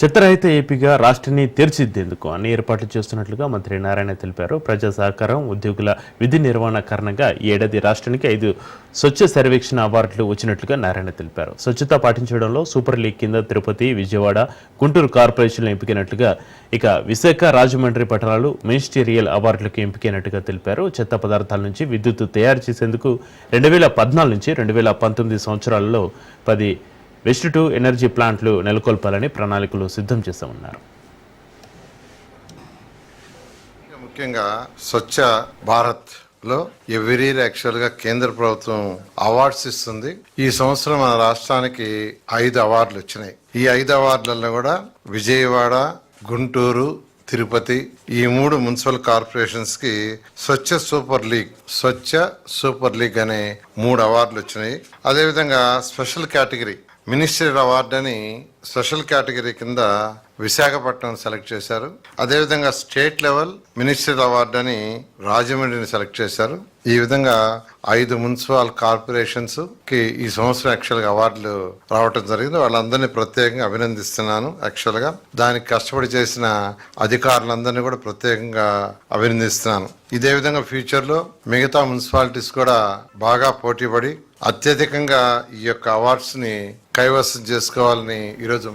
చిత్తరహిత ఏపీగా రాష్ట్రాన్ని తీర్చిదిద్దేందుకు అన్ని ఏర్పాట్లు చేస్తున్నట్లుగా మంత్రి నారాయణ తెలిపారు. ప్రజా సహకారం ఉద్యోగుల విధి నిర్వహణ కారణంగా ఈ ఏడాది రాష్ట్రానికి ఐదు స్వచ్ఛ సర్వేక్షణ అవార్డులు వచ్చినట్లుగా నారాయణ తెలిపారు. స్వచ్ఛత పాటించడంలో సూపర్ లీగ్ కింద తిరుపతి విజయవాడ గుంటూరు కార్పొరేషన్లు ఎంపికైనట్లుగా ఇక విశాఖ రాజమండ్రి పట్టణాలు మినిస్టీరియల్ అవార్డులకు ఎంపికైనట్టుగా తెలిపారు. చెత్త పదార్థాల నుంచి విద్యుత్ తయారు చేసేందుకు రెండు వేల పద్నాలుగు నుంచి రెండు వేల పంతొమ్మిది సంవత్సరాలలో పది వెస్ట్ టు ఎనర్జీ ప్లాంట్లు నెలకొల్పాలని ప్రణాళికలు సిద్ధం చేశామన్నారు ముఖ్యంగా స్వచ్ఛ భారత్లో ఎవ్రీ ఇయర్ యాక్చువల్గా కేంద్ర ప్రభుత్వం అవార్డ్స్ ఇస్తుంది. ఈ సంవత్సరం మన రాష్ట్రానికి ఐదు అవార్డులు వచ్చినాయి. ఈ ఐదు అవార్డులలో కూడా విజయవాడ గుంటూరు తిరుపతి ఈ మూడు municipal కార్పొరేషన్స్కి Swachh super league Swachh super league అనే మూడు అవార్డులు వచ్చినాయి. అదేవిధంగా స్పెషల్ కేటగిరీ మినిస్టర్ అవార్డు అని స్పెషల్ కేటగిరీ కింద విశాఖపట్నం సెలెక్ట్ చేశారు. అదేవిధంగా స్టేట్ లెవెల్ మినిస్టర్ అవార్డు అని రాజమండ్రిని సెలెక్ట్ చేశారు. ఈ విధంగా ఐదు మున్సిపల్ కార్పొరేషన్స్కి ఈ సంవత్సరం యాక్చువల్గా అవార్డులు రావటం జరిగింది. వాళ్ళందరినీ ప్రత్యేకంగా అభినందిస్తున్నాను యాక్చువల్గా దానికి కష్టపడి చేసిన అధికారులందరినీ కూడా ప్రత్యేకంగా అభినందిస్తున్నాను. ఇదే విధంగా ఫ్యూచర్లో మిగతా మున్సిపాలిటీస్ కూడా బాగా పోటీపడి అత్యధికంగా ఈ యొక్క అవార్డ్స్ని కైవసం చేసుకోవాలని ఈరోజు